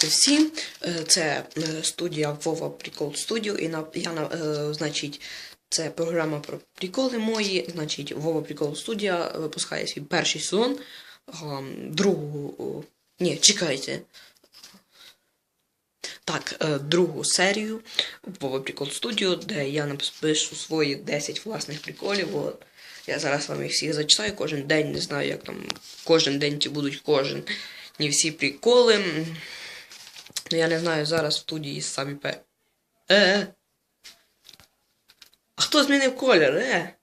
Це всі. Е, Це е, студія Вова Прикол Студіо. І на, я, е, значить, це програма про приколи мої. Значить, Вова Прикол Студія випускає свій перший сезон. Другу. Ні, чекайте. Так, другу серію Вова Прикол Студіо, де я напишу свої 10 власних приколів. От. Я зараз вам їх всіх зачитаю кожен день, не знаю, як там кожен день ті будуть кожен. Не всі приколи. Ну, я не знаю, зараз в студії самі пе. Е. А хто змінив колір? Е?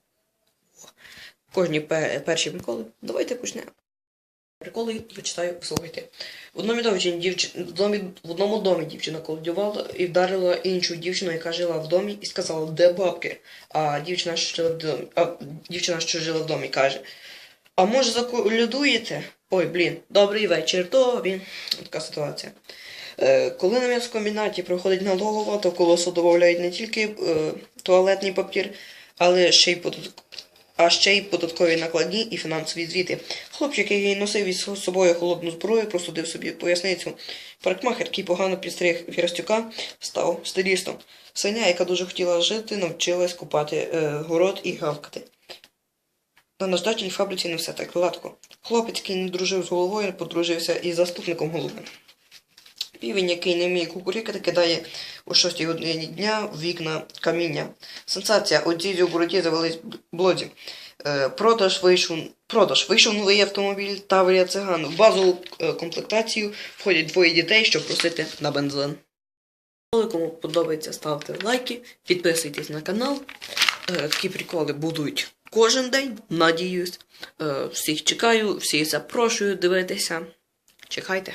Кожні пе- перші приколи. Давайте почнемо. Приколи я читаю, слухайте. В одному домі, домі... в одному домі дівчина колодювала і вдарила іншу дівчину, яка жила в домі, і сказала, де бабки? А дівчина, що жила в домі, а дівчина, що жила в домі, каже: А може заколядуєте? Ой, блін, добрий вечір тобі. Така ситуація. Е, коли на м'ясокомбінаті проходить налогова, то в колосо додають не тільки е, туалетний папір, але ще й податкові а ще й податкові накладні і фінансові звіти. Хлопчик, який носив із собою холодну зброю, простудив собі поясницю. Парикмахер, який погано підстриг Вірастюка, став стилістом. Свиня, яка дуже хотіла жити, навчилась купати е, город і гавкати. На наждачній фабриці не все так гладко. Хлопець, який не дружив з головою, подружився із заступником голови. Півень, який не вміє кукурікати, кидає о 6 годині дня вікна каміння. Сенсація. У дідзі у бороді завелись блоді. Е, продаж вийшов, продаж вийшов новий автомобіль Таврія Циган. В базову е, комплектацію входять двоє дітей, щоб просити на бензин. Кому подобається, ставте лайки, підписуйтесь на канал. Е, такі приколи будуть кожен день, надіюсь. Е, всіх чекаю, всіх запрошую дивитися. Чекайте.